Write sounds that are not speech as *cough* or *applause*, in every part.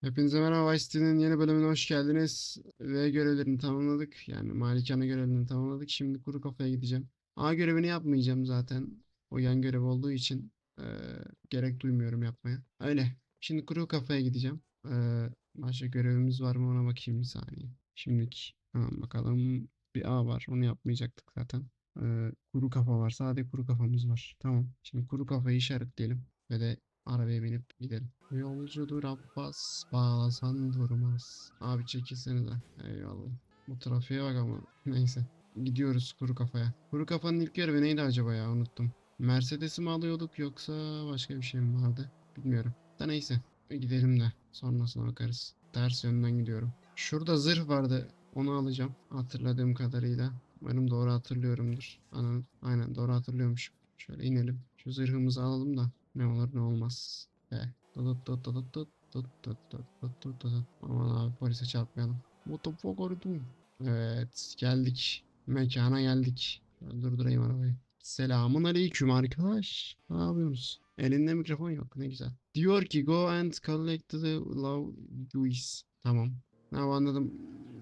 Hepinize merhaba Vice yeni bölümüne hoş geldiniz. Ve görevlerini tamamladık. Yani malikane görevlerini tamamladık. Şimdi kuru kafaya gideceğim. A görevini yapmayacağım zaten. O yan görev olduğu için eee, gerek duymuyorum yapmaya. Öyle. Şimdi kuru kafaya gideceğim. Eee, başka görevimiz var mı ona bakayım bir saniye. Şimdilik hemen bakalım. Bir A var. Onu yapmayacaktık zaten. Eee, kuru kafa var. Sadece kuru kafamız var. Tamam. Şimdi kuru kafayı işaretleyelim. Ve de Arabaya binip gidelim. Yolcudur Abbas, bağlasan durmaz. Abi çekilsenize. Eyvallah. Bu trafiğe bak ama. Neyse. Gidiyoruz kuru kafaya. Kuru kafanın ilk görevi neydi acaba ya? Unuttum. Mercedes'i mi alıyorduk yoksa başka bir şey mi vardı? Bilmiyorum. Da neyse. Gidelim de. Sonrasına bakarız. Ters yönden gidiyorum. Şurada zırh vardı. Onu alacağım. Hatırladığım kadarıyla. Umarım doğru hatırlıyorumdur. Ana, aynen doğru hatırlıyormuşum. Şöyle inelim. Şu zırhımızı alalım da. Ne olur ne olmaz. He. Tut tut tut tut tut tut tut tut tut tut. Aman abi polise çarpmayalım. What the fuck are you doing? Evet geldik. Mekana geldik. Şöyle durdurayım arabayı. Selamun aleyküm arkadaş. Ne yapıyorsunuz? Elinde mikrofon yok ne güzel. Diyor ki go and collect the love juice. Tamam. Ne anladım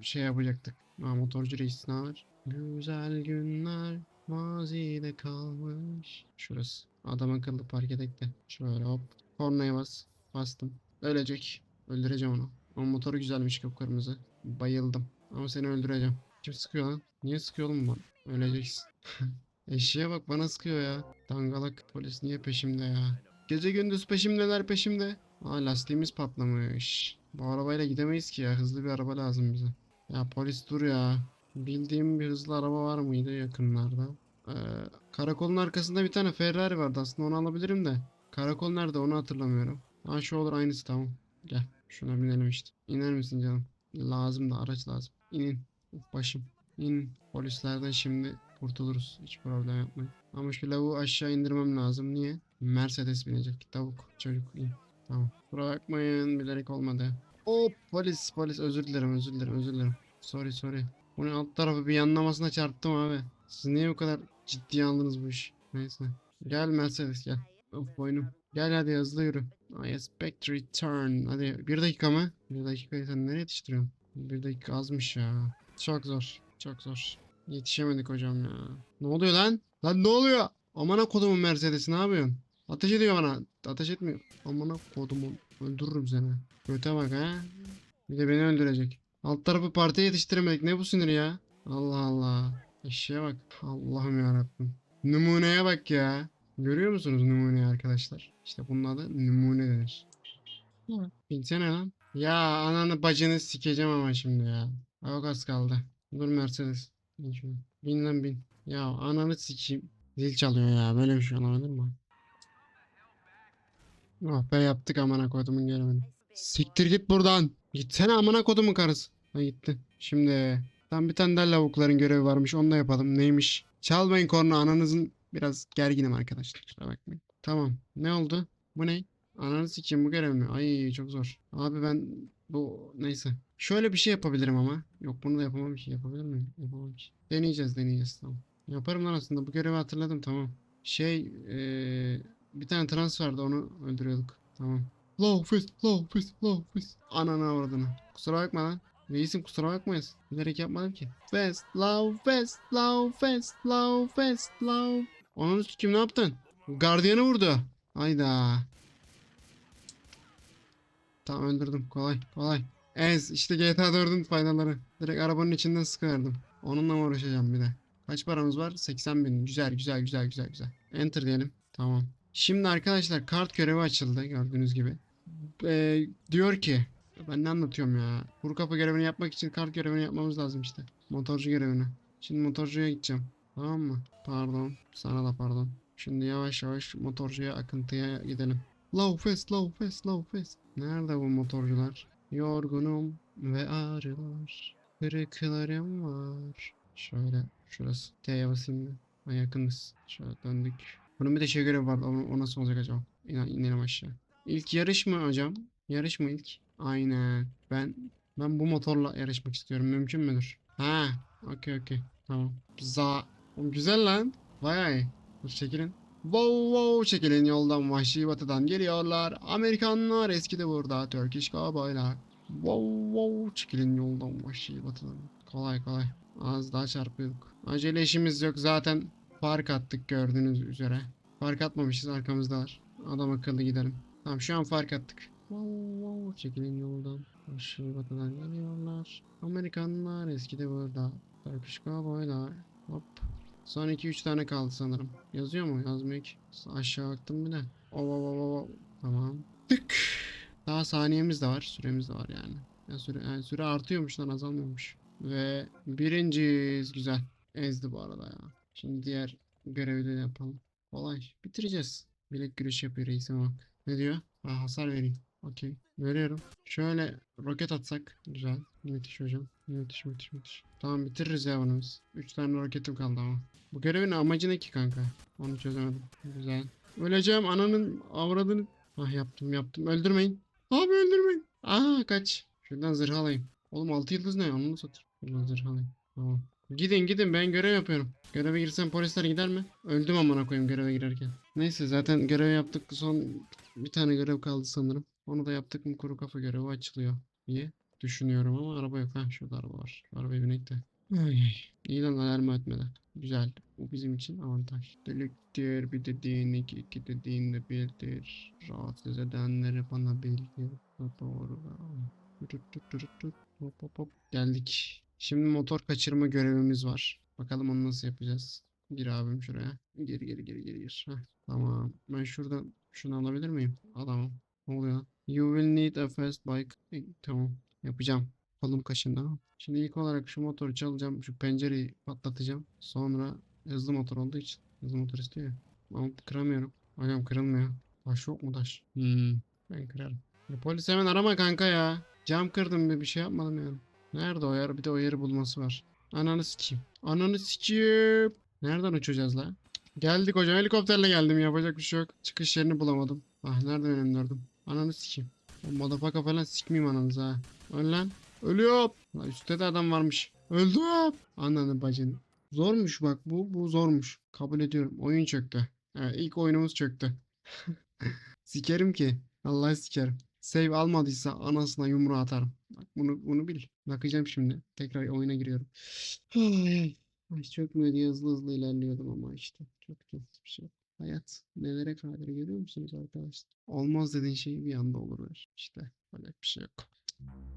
şey yapacaktık. Ha, motorcu reis ne haber? Güzel günler mazide kalmış. Şurası. Adam akıllı park edek de. Şöyle hop. Kornaya bas. Bastım. Ölecek. Öldüreceğim onu. O motoru güzelmiş kıpkırmızı. Bayıldım. Ama seni öldüreceğim. Kim sıkıyor lan? Niye sıkıyor oğlum bana? Öleceksin. *laughs* Eşeğe bak bana sıkıyor ya. Dangalak polis niye peşimde ya? Gece gündüz peşimdeler peşimde. Aa lastiğimiz patlamış. Bu arabayla gidemeyiz ki ya. Hızlı bir araba lazım bize. Ya polis dur ya. Bildiğim bir hızlı araba var mıydı yakınlarda? Ee, karakolun arkasında bir tane Ferrari vardı. Aslında onu alabilirim de. Karakol nerede onu hatırlamıyorum. Ha şu olur aynısı tamam. Gel. Şuna binelim işte. İner misin canım? Lazım da araç lazım. İnin. Başım. İn. Polislerden şimdi kurtuluruz. Hiç problem yapmayın. Ama şu lavuğu aşağı indirmem lazım. Niye? Mercedes binecek. Tavuk. Çocuk. in. Tamam. Kusura bakmayın. Bilerek olmadı. Hop polis polis özür dilerim özür dilerim özür dilerim. Sorry sorry. Bunun alt tarafı bir yanlamasına çarptım abi. Siz niye bu kadar ciddiye aldınız bu iş? Neyse. Gel Mercedes gel. Of boynum. Gel hadi hızlı yürü. I expect return. Hadi bir dakika mı? Bir dakikayı sen nereye yetiştiriyorsun? Bir dakika azmış ya. Çok zor. Çok zor. Yetişemedik hocam ya. Ne oluyor lan? Lan ne oluyor? Amına kodumun Mercedes ne yapıyorsun? Ateş ediyor bana. Ateş etmiyor. Amına kodumun. Öldürürüm seni. Göte bak ha. Bir de beni öldürecek. Alt tarafı partiye yetiştiremedik. Ne bu sinir ya? Allah Allah. Eşeğe bak. Allah'ım yarabbim. Numuneye bak ya. Görüyor musunuz numuneyi arkadaşlar? İşte bunun adı numune denir. Hı. Binsene lan. Ya ananı bacını sikeceğim ama şimdi ya. Çok az kaldı. Dur Mercedes. Bin şunu. Bin lan bin. Ya ananı sikeyim. Zil çalıyor ya. Böyle bir şey olabilir mi? Oh be yaptık amına kodumun görevini. Siktir git buradan. Gitsene amına kodumun karısı. Ha gitti. Şimdi tam bir tane daha lavukların görevi varmış. Onu da yapalım. Neymiş? Çalmayın korna ananızın biraz gerginim arkadaşlar. Kusura bakmayın. Tamam. Ne oldu? Bu ne? Ananı sikeyim bu görev mi? Ay çok zor. Abi ben bu neyse. Şöyle bir şey yapabilirim ama. Yok bunu da yapamam ki. Yapabilir miyim? Yapamam ki. Deneyeceğiz deneyeceğiz tamam. Yaparım lan aslında. Bu görevi hatırladım tamam. Şey eee bir tane trans vardı onu öldürüyorduk. Tamam. Low fist, low fist, low fist. Ananı avradını. Kusura bakma lan. Reisim kusura bakmayız. Bilerek yapmadım ki. Fast, low fast, low fast, low fast, low. Onun kim ne yaptın? Gardiyanı vurdu. Hayda. Tamam öldürdüm. Kolay, kolay. Ez işte GTA 4'ün faydaları. Direkt arabanın içinden sıkıverdim. Onunla mı uğraşacağım bir de? Kaç paramız var? 80 bin. Güzel, güzel, güzel, güzel, güzel. Enter diyelim. Tamam. Şimdi arkadaşlar kart görevi açıldı gördüğünüz gibi. Ee, diyor ki ben ne anlatıyorum ya. Kuru kapı görevini yapmak için kart görevini yapmamız lazım işte. Motorcu görevini. Şimdi motorcuya gideceğim. Tamam mı? Pardon. Sana da pardon. Şimdi yavaş yavaş motorcuya akıntıya gidelim. Low fast, low fast, low fast. Nerede bu motorcular? Yorgunum ve ağrılar. Kırıklarım var. Şöyle şurası. T'ye basayım mı? Ha, yakınız. Şöyle döndük. Bunun bir de şey görevi vardı. O, o nasıl olacak acaba? İn, inelim aşağı. İlk yarış mı hocam? Yarış mı ilk? Aynen. Ben ben bu motorla yarışmak istiyorum. Mümkün müdür? Ha, okey okey. Tamam. Za. Oğlum güzel lan. Bayağı iyi. Dur çekilin. Wow wow çekilin yoldan vahşi batıdan geliyorlar. Amerikanlar eskide burada Turkish cowboylar. Wow wow çekilin yoldan vahşi batıdan. Kolay kolay. Az daha çarpıyorduk. Acele işimiz yok zaten fark attık gördüğünüz üzere. Fark atmamışız arkamızdalar. Adam akıllı gidelim. Tamam şu an fark attık. Wow wow çekilin yoldan. Vahşi batıdan geliyorlar. Amerikanlar eskide burada. Turkish cowboylar. Hop. Son 2-3 tane kaldı sanırım. Yazıyor mu? Yazmıyor ki. Aşağı baktım bir de. Oo, oo, oo, oo. Tamam. Tık. Daha saniyemiz de var. Süremiz de var yani. Ya süre, yani süre artıyormuş lan azalmıyormuş. Ve birinciyiz. Güzel. Ezdi bu arada ya. Şimdi diğer görevi de yapalım. Kolay. Bitireceğiz. Bilek güreşi yapıyor reisime bak. Ne diyor? Ha, hasar vereyim. Okey. Veriyorum. Şöyle roket atsak. Güzel. Müthiş hocam. Müthiş müthiş müthiş. Tamam bitiririz ya bunu biz. 3 tane roketim kaldı ama. Bu görevin amacı ne ki kanka? Onu çözemedim. Güzel. Öleceğim ananın avradını. Ah yaptım yaptım. Öldürmeyin. Abi öldürmeyin. Aa kaç. Şuradan zırh alayım. Oğlum 6 yıldız ne? Onu satır. Şuradan zırh alayım. Tamam. Gidin gidin ben görev yapıyorum. Göreve girsem polisler gider mi? Öldüm amına koyayım göreve girerken. Neyse zaten görev yaptık. Son bir tane görev kaldı sanırım. Onu da yaptık mı kuru kafa görevi açılıyor diye düşünüyorum ama araba yok. Ha şurada araba var. Arabaya binek de. Ay. İyi lan alarm ötmedi. Güzel. Bu bizim için avantaj. Deliktir bir dediğin iki, iki dediğin de birdir. Rahatsız edenleri bana bildir. Doğru. Hop hop hop. Geldik. Şimdi motor kaçırma görevimiz var. Bakalım onu nasıl yapacağız. Gir abim şuraya. Geri geri geri geri gir. Heh, tamam. Ben şuradan şunu alabilir miyim? Alamam. Oluyor? You will need a fast bike. E, Tamam. Yapacağım. Kolum kaşındı ama. Şimdi ilk olarak şu motoru çalacağım. Şu pencereyi patlatacağım. Sonra hızlı motor olduğu için. Hızlı motor istiyor ya. Ama kıramıyorum. Hocam kırılmıyor. Taş yok mu taş? Hmm. Ben kırarım. Ya polis hemen arama kanka ya. Cam kırdım bir bir şey yapmadım yani. Nerede o yer? Bir de o yeri bulması var. Ananı sikeyim. Ananı sikeyim. Nereden uçacağız la? Geldik hocam. Helikopterle geldim. Yapacak bir şey yok. Çıkış yerini bulamadım. Ah nereden önemliyordum. Ananı sikeyim. Madafaka falan sikmeyeyim ananızı ha. Öl lan. Ölüyorum. La üstte de adam varmış. Öldüm. Ananı bacını. Zormuş bak bu. Bu zormuş. Kabul ediyorum. Oyun çöktü. Evet ilk oyunumuz çöktü. *laughs* Sikerim ki. Allah sikerim. Save almadıysa anasına yumruğu atarım. Bak bunu bunu bil. Bakacağım şimdi. Tekrar oyuna giriyorum. *sighs* Ay, ay. Ay çökmüyor diye hızlı hızlı ilerliyordum ama işte. Çok çok bir şey. Hayat nelere kadir görüyor musunuz arkadaşlar? Olmaz dediğin şey bir anda olur. İşte yapacak bir şey yok.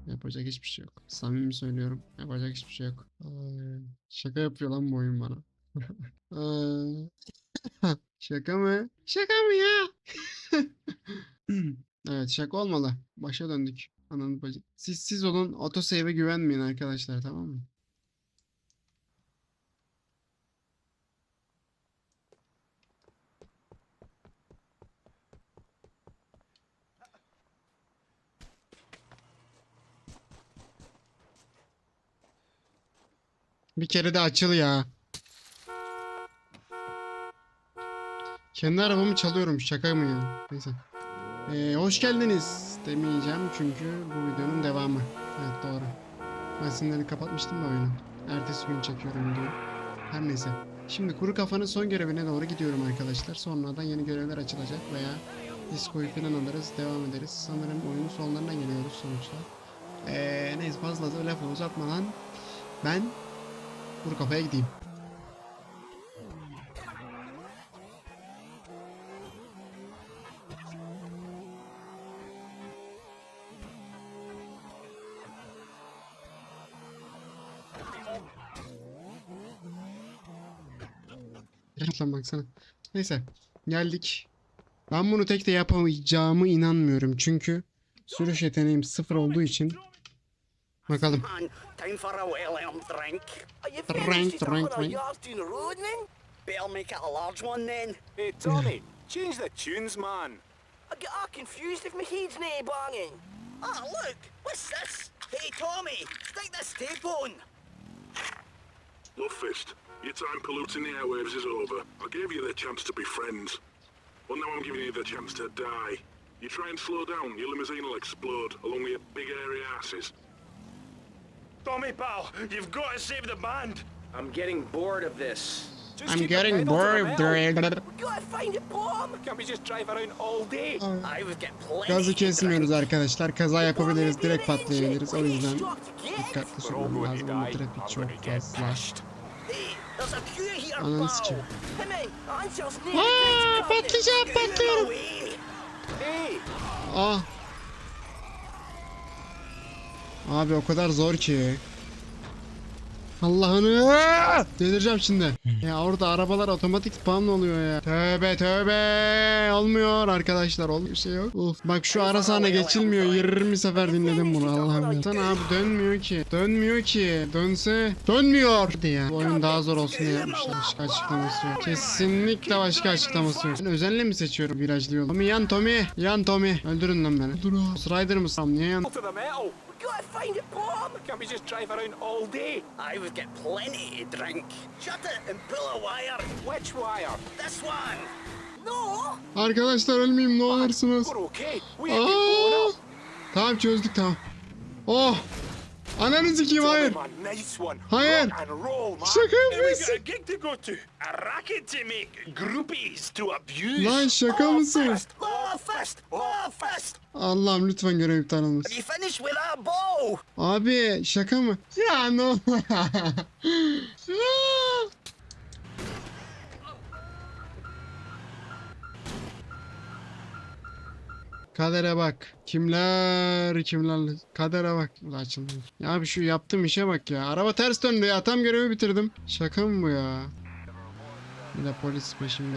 Yapacak hiçbir şey yok. Samimi söylüyorum. Yapacak hiçbir şey yok. Ay, şaka yapıyor lan bu oyun bana. *laughs* *laughs* Şaka mı? Şaka mı ya? *laughs* Evet şaka olmalı. Başa döndük. Ananı bacı. Siz siz olun. Autosave'e güvenmeyin arkadaşlar tamam mı? Bir kere de açıl ya. Kendi arabamı çalıyorum. Şaka mı ya? Neyse. Ee, hoş geldiniz demeyeceğim çünkü bu videonun devamı. Evet doğru. Ben kapatmıştım da oyunu. Ertesi gün çekiyorum videoyu. Her neyse. Şimdi kuru kafanın son görevine doğru gidiyorum arkadaşlar. Sonradan yeni görevler açılacak veya diskoyu falan alırız, devam ederiz. Sanırım oyunun sonlarına geliyoruz sonuçta. Ee, neyse fazla lafı uzatmadan ben kuru kafaya gideyim. Lan baksana. Neyse. Geldik. Ben bunu tek de yapamayacağımı inanmıyorum. Çünkü sürüş yeteneğim sıfır olduğu için. Bakalım. Man, time for a well-earned drink. Are you Drink, finished with drink, our drink. yards down the road then? Better make it a large one then. Hey, Tommy, change the tunes, man. I get all confused if my head's nae banging. Ah, look, what's this? Hey, Tommy, stick this tape on. Luffist, your time polluting the airwaves is over. I gave you the chance to be friends. Well, now I'm giving you the chance to die. You try and slow down, your limousine will explode, along with your big airy asses. Tommy pal, you've got to save the band. I'm getting bored of this. Just I'm getting bored of the... We gotta find a bomb. Can we just drive around all day? Oh. I was getting plenty. Gazı kesmiyoruz arkadaşlar. Kaza yapabiliriz, direkt patlayabiliriz. O yüzden dikkatli sürmem lazım ama trafik çok fazla. Ananı sikeyim. Aaa patlayacağım patlıyorum. Ah Abi o kadar zor ki. Allah'ını delireceğim şimdi. Ya orada arabalar otomatik spawn oluyor ya. Tövbe tövbe olmuyor arkadaşlar olmuyor bir şey yok. Uf bak şu ara sahne geçilmiyor 20 sefer dinledim bunu Allah'ım ya. Sana abi dönmüyor ki. Dönmüyor ki. Dönse dönmüyor. Hadi ya. Bu oyun daha zor olsun diye yapmışlar. Başka açıklaması yok. Kesinlikle başka açıklaması yok. Ben özenle mi seçiyorum virajlı yolu? Tommy yan Tommy. Yan Tommy. Öldürün lan beni. Dur Strider mısın? Niye yan? Gotta find it, Bomb. Can't we just drive around all day? I was getting plenty to drink. Shut it and pull a wire. Which wire? This one. No. Arkadaşlar ölmeyeyim ne olursunuz. We're okay. We get Aa! Tamam çözdük tamam. Oh! Ananı sikeyim hayır. Hayır. Şaka yapıyorsun. Lan şaka mısın? Allah'ım lütfen görev iptal olmasın. Abi şaka mı? Ya ne *laughs* no. Kadere bak. Kimler kimlerle. Kadere bak. Açıldı. Ya abi şu yaptığım işe bak ya. Araba ters döndü ya. Tam görevi bitirdim. Şaka mı bu ya? Bir de polis peşimde.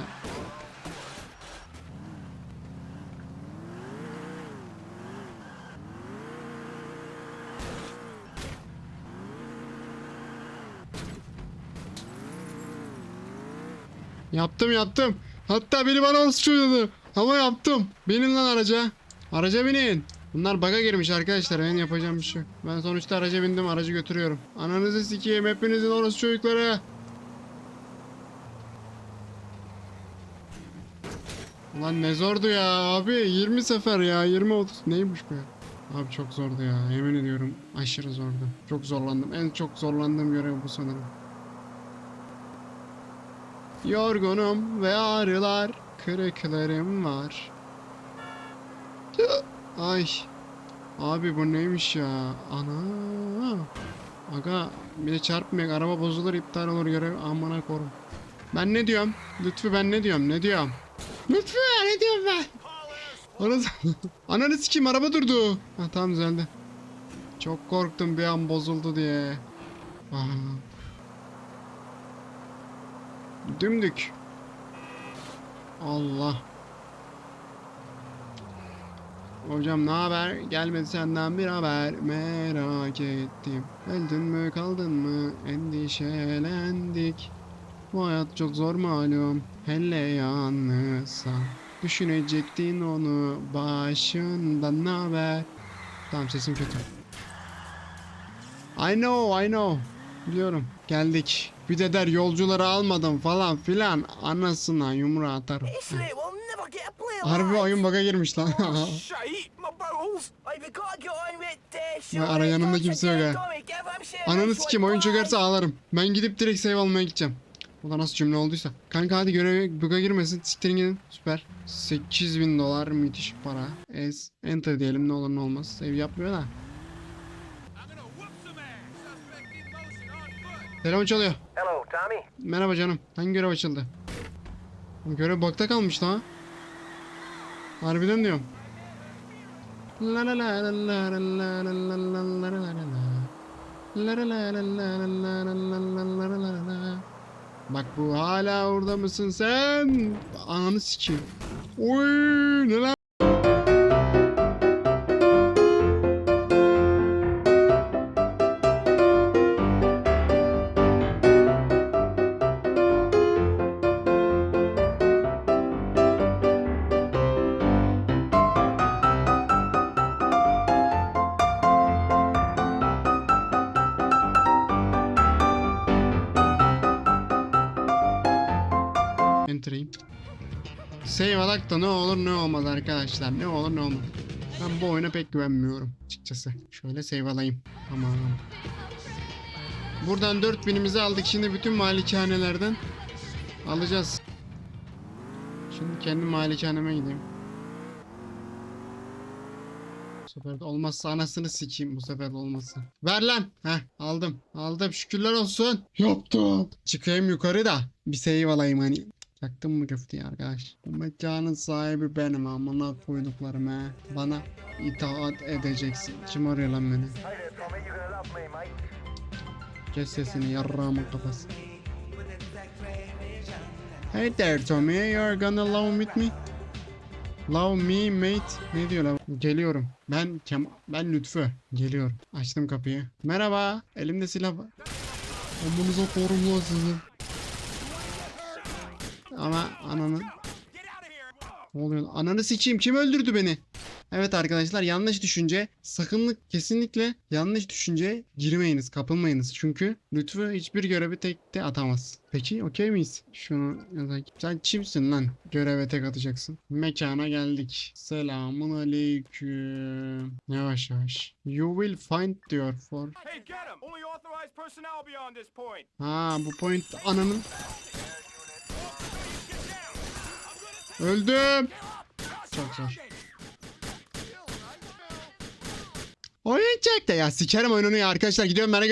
Yaptım yaptım. Hatta biri bana olsun Ama yaptım. Binin lan araca. Araca binin. Bunlar baga girmiş arkadaşlar. Ben yapacağım bir şey. Ben sonuçta araca bindim. Aracı götürüyorum. Ananızı sikeyim. Hepinizin orası çocukları. Ulan ne zordu ya abi. 20 sefer ya. 20-30. Neymiş bu ya? Abi çok zordu ya. Yemin ediyorum. Aşırı zordu. Çok zorlandım. En çok zorlandığım görev bu sanırım. Yorgunum ve ağrılar, kırıklarım var. Ay. Abi bu neymiş ya? Ana. Aga bir de çarpmayak araba bozulur iptal olur görev amına korum. Ben ne diyorum? Lütfü ben ne diyorum? Ne diyorum? Lütfü ne diyorum ben? Ananı, *laughs* Ananı sikeyim araba durdu. Ha tamam düzeldi. Çok korktum bir an bozuldu diye. Aa. Dümdük. Allah. Hocam ne haber? Gelmedi senden bir haber. Merak ettim. Öldün mü kaldın mı? Endişelendik. Bu hayat çok zor malum. Hele yalnızsa. Düşünecektin onu başından ne haber? Tamam sesim kötü. I know, I know. Biliyorum geldik. Bir de der yolcuları almadım falan filan. Anasından yumruğa atar. Harbi oyun baga girmiş lan. *laughs* ara yanımda kimse yok ha. Ananı sikeyim oyun çökerse ağlarım. Ben gidip direkt save almaya gideceğim. O da nasıl cümle olduysa. Kanka hadi göreve buga girmesin. Siktirin gidin. Süper. 8000 dolar müthiş para. Es. Enter diyelim ne olur ne olmaz. Save yapmıyor da. Telefon çalıyor. Hello, Tommy. Merhaba canım. Hangi görev açıldı? Görev bakta kalmış daha. Harbiden diyorum. La la la la la la la la la la la la la. Bak bu hala orada mısın sen? Ananı sikeyim. Oy ne Save alak da ne olur ne olmaz arkadaşlar. Ne olur ne olmaz. Ben bu oyuna pek güvenmiyorum açıkçası. Şöyle save alayım. Tamam. Buradan 4000'imizi aldık. Şimdi bütün malikanelerden Alacağız. Şimdi kendi malikaneme gideyim. Bu sefer de olmazsa anasını sikeyim bu sefer de olmazsa. Ver lan. Heh aldım. Aldım şükürler olsun. Yaptım. Çıkayım yukarı da bir save alayım hani. Yaktın mı köfteyi arkadaş? Bu mekanın sahibi benim amına koyduklarım he. Bana itaat edeceksin. Kim arıyor lan beni? Kes sesini yarrağımın kafası. Hey there Tommy, you're gonna love with me? Love me mate. Ne diyor lan? Geliyorum. Ben Kem ben Lütfü. Geliyorum. Açtım kapıyı. Merhaba. Elimde silah var. Amınıza korum lan. Ama ananı... Ne oluyor? Ananı sikeyim. Kim öldürdü beni? Evet arkadaşlar yanlış düşünce sakınlık kesinlikle yanlış düşünce girmeyiniz kapılmayınız çünkü Lütfü hiçbir görevi tekte atamaz. Peki okey miyiz? Şunu yazayım. Sen kimsin lan? Göreve tek atacaksın. Mekana geldik. Selamun aleyküm. Yavaş yavaş. You will find diyor for. Hey. Ha bu point ananın. Öldüm. Çok zor. Oyun çekti ya. Sikerim oyununu ya arkadaşlar. Gidiyorum bana